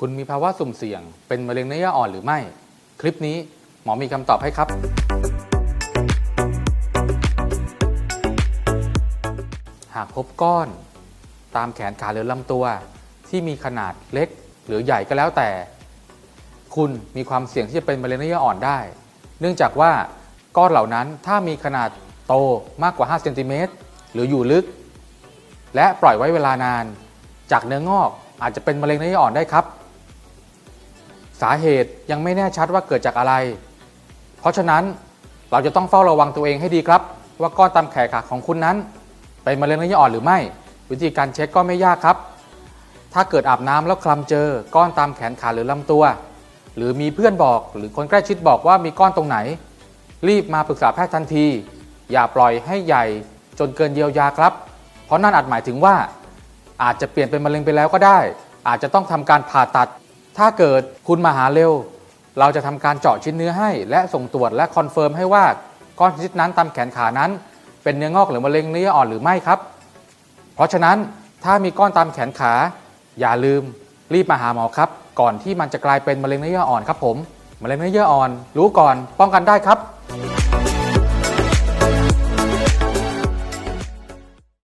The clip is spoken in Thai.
คุณมีภาวะสุ่มเสี่ยง เป็นมะเร็งเนื้อเยื่ออ่อนหรือไม่ คลิปนี้หมอมีคำตอบให้ครับ หากพบก้อน ตามแขนขาหรือลำตัว ที่มีขนาดเล็กหรือใหญ่ก็แล้วแต่ คุณมีความเสี่ยงที่จะเป็นมะเร็งเนื้อเยื่ออ่อนได้ เนื่องจากว่าก้อนเหล่านั้นถ้ามีขนาดโตมากกว่า 5 เซนติเมตรหรืออยู่ลึก และปล่อยไว้เวลานาน จากเนื้องอกอาจจะเป็นมะเร็งเนื้อเยื่ออ่อนได้ครับ สาเหตุยังไม่แน่ชัดว่าเกิดจากอะไร เพราะฉะนั้นเราจะต้องเฝ้าระวังตัวเองให้ดีครับ ว่าก้อนตามแขนขาของคุณนั้นเป็นมะเร็งเนื้อเยื่ออ่อนหรือไม่ วิธีการเช็คก็ไม่ยากครับ ถ้าเกิดอาบน้ำแล้วคลำเจอก้อนตามแขนขาหรือลำตัว หรือมีเพื่อนบอกหรือคนใกล้ชิดบอกว่ามีก้อนตรงไหน รีบมาปรึกษาแพทย์ทันที อย่าปล่อยให้ใหญ่จนเกินเยียวยาครับ เพราะนั่นอาจหมายถึงว่า อาจจะเปลี่ยนเป็นมะเร็งไปแล้วก็ได้ อาจจะต้องทำการผ่าตัด ถ้าเกิดคุณมาหาเร็ว เราจะทำการเจาะชิ้นเนื้อให้ และส่งตรวจและคอนเฟิร์มให้ว่าก้อนชิ้นนั้นตามแขนขานั้น เป็นเนื้องอกหรือมะเร็งเนื้ออ่อนหรือไม่ครับ เพราะฉะนั้นถ้ามีก้อนตามแขนขา อย่าลืมรีบมาหาหมอครับ ก่อนที่มันจะกลายเป็นมะเร็งเนื้ออ่อนครับผมมะเร็งเนื้ออ่อน รู้ก่อนป้องกันได้ครับ